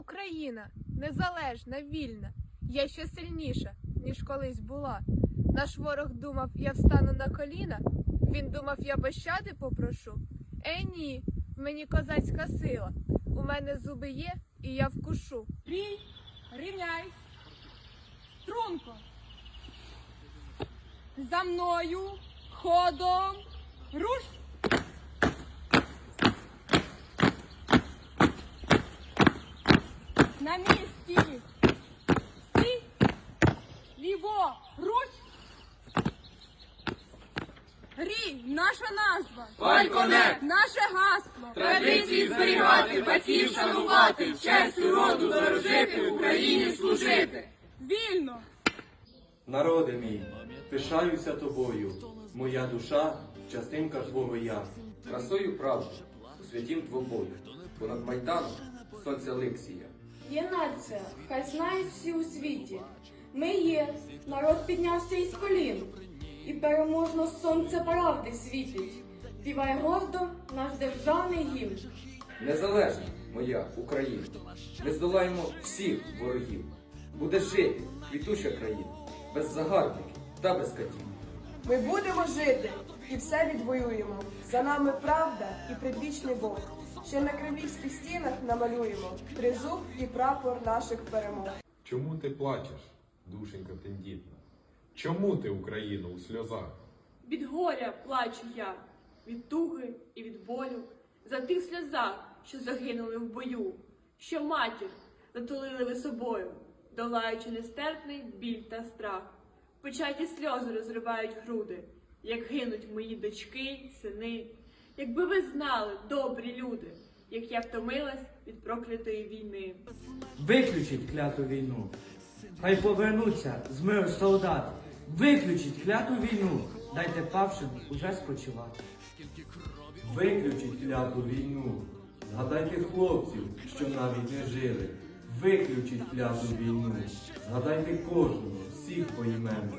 Україна незалежна, вільна, я ще сильніша, ніж колись була. Наш ворог думав, я встану на коліна. Він думав, я пощади попрошу. Е, ні, в мені козацька сила. У мене зуби є, і я вкушу. Рій, рівняйсь. Струнко. За мною, ходом, руш. На місці. Стій. Ліво, руш. Рій, наша назва. Фальконет. Наше гасло. Традиції зберігати, батьків шанувати, честю роду дорожити, Україні служити. Вільно. Народи мій, пишаюся тобою, моя душа, частинка твого я. Красою правди у святім двобою, понад майданом сонця ликсія. Є нація, хай знають всі у світі. Ми є, народ піднявся із колін, і переможно сонце правди світить. Співай гордо наш державний гімн. Незалежна моя Україна, ми здолаємо всіх ворогів. Буде жити квітуча країна, без загарбників та без катів. Ми будемо жити і все відвоюємо. За нами правда і предвічний Бог. Ще на кремлівських стінах намалюємо тризуб і прапор наших перемог. Чому ти плачеш, душенька тендітна? Чому ти, Україно, у сльозах? Від горя плачу я, від туги і від болю, за тих сльозах, що загинули в бою, що матір затулили ви собою, долаючи нестерпний біль та страх. Початі сльози розривають груди, як гинуть мої дочки, сини. Якби ви знали, добрі люди, як я втомилась від проклятої війни. Виключіть кляту війну. Хай повернуться з миру солдати. Виключіть кляту війну. Дайте павшим уже спочивати. Виключіть кляту війну. Згадайте хлопців, що навіть не жили. Виключіть кляту війну. Згадайте кожного, всіх поіменно.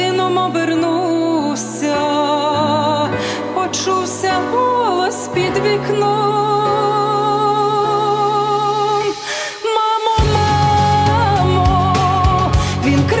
обернувся, почувся голос під вікном. Мамо, мамо, він крикнув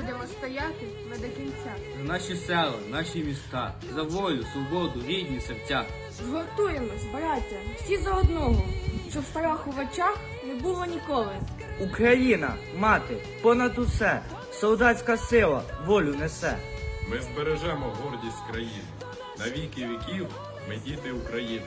Будемо стояти ми до кінця. За наші села, наші міста, за волю, свободу, рідні серця. Згуртуємось, браття, всі за одного, щоб страху в очах не було ніколи. Україна, мати, понад усе, солдатська сила волю несе. Ми збережемо гордість країни. На віки віків ми діти України.